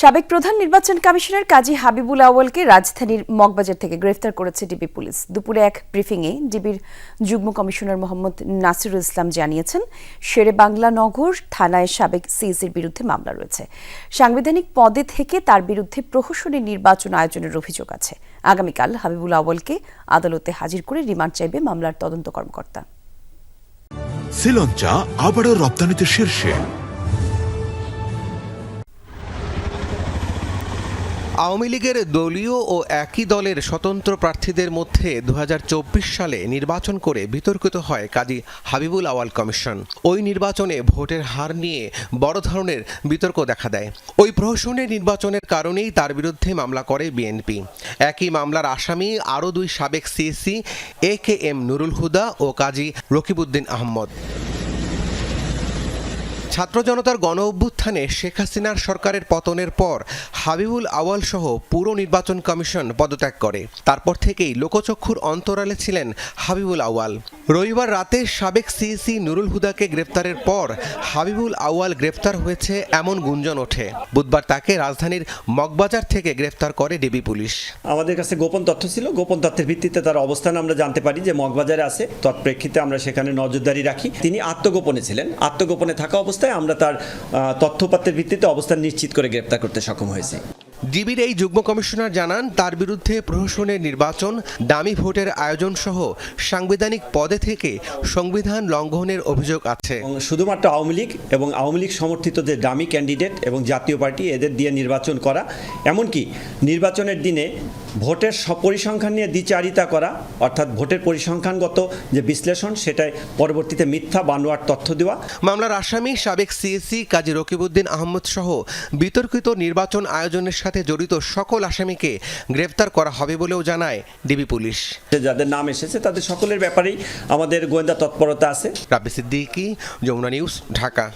সাবেক প্রধান নির্বাচন কমিশনার কাজী হাবিবুল আউয়ালকে রাজধানীর মগবাজার থেকে গ্রেফতার করেছে ডিবি পুলিশ। দুপুরে এক ব্রিফিংয়ে ডিবির যুগ্ম কমিশনার মোহাম্মদ নাসিরুল ইসলাম জানিয়েছেন, শেরে বাংলা নগর থানায় সাবেক সিএসির বিরুদ্ধে মামলা রয়েছে। সাংবিধানিক পদে থেকে তার বিরুদ্ধে প্রহসনী নির্বাচন আয়োজনের অভিযোগ আছে। আগামীকাল হাবিবুল আউয়ালকে আদালতে হাজির করে রিমান্ড চাইবে মামলার তদন্ত কর্মকর্তা। শ্রীলঞ্চা আবারও রপ্তানিতে শীর্ষে। আওয়ামী লীগের দলীয় ও একই দলের স্বতন্ত্র প্রার্থীদের মধ্যে দু হাজার চব্বিশ সালে নির্বাচন করে বিতর্কিত হয় কাজী হাবিবুল আওয়াল কমিশন। ওই নির্বাচনে ভোটের হার নিয়ে বড় ধরনের বিতর্ক দেখা দেয়। ওই প্রহসনের নির্বাচনের কারণেই তার বিরুদ্ধে মামলা করে বিএনপি। একই মামলার আসামি আরও দুই সাবেক CEC A K M Nurul Huda ও কাজী রকিবউদ্দিন আহমদ। ছাত্র জনতার গণ অভ্যুত্থানে শেখ হাসিনার সরকারের পতনের পর হাবিবুল আওয়াল সহ পুরো নির্বাচন কমিশন পদত্যাগ করে। তারপর থেকেই লোকচক্ষুর অন্তরালে ছিলেন হাবিবুল আওয়াল রবিবার রাতে সাবেক সিইসি নুরুল হুদাকে গ্রেপ্তারের পর হাবিবুল আওয়াল গ্রেপ্তার হয়েছে এমন গুঞ্জন ওঠে। বুধবার তাকে রাজধানীর মগবাজার থেকে গ্রেপ্তার করে ডিবি পুলিশ। আমাদের কাছে গোপন তথ্য ছিল। গোপন তথ্যের ভিত্তিতে তার অবস্থান আমরা জানতে পারি যে মগবাজারে আছে। তৎপ্রেক্ষিতে আমরা সেখানে নজরদারি রাখি। তিনি আত্মগোপনে ছিলেন। আত্মগোপনে থাকা অবস্থায় আমরা তার তথ্যপাত্রের ভিত্তিতে অবস্থান নিশ্চিত করে গ্রেপ্তার করতে সক্ষম হয়েছি। ডিবির এই যুগ্ম কমিশনার জানান তার বিরুদ্ধে প্রহসনের নির্বাচন দামি ভোটের আয়োজন সহ সাংবিধানিক পদে থেকে সংবিধান লঙ্ঘনের অভিযোগ আছে। শুধুমাত্র আওয়ামী লীগ এবং আওয়ামী লীগ সমর্থিত যে দামি ক্যান্ডিডেট এবং জাতীয় পার্টি এদের দিয়ে নির্বাচন করা এমনকি নির্বাচনের দিনে ভোটের স- পরিসংখ্যান নিয়ে দ্বিচারিতা করা অর্থাৎ ভোটের পরিসংখ্যানগত যে বিশ্লেষণ সেটাই পরবর্তীতে মিথ্যা বানোয়ার তথ্য দেওয়া। মামলার আসামি সাবেক সিএসি কাজী রকিবউদ্দিন আহমদ সহ বিতর্কিত নির্বাচন আয়োজনের সাথে জড়িত সকল আসামিকে গ্রেফতার করা হবে বলেও জানায় ডিবি পুলিশ। যাদের নাম এসেছে তাদের সকলের ব্যাপারেই আমাদের গোয়েন্দা তৎপরতা আছে। রাব্বি সিদ্দিকি যমুনা নিউজ ঢাকা।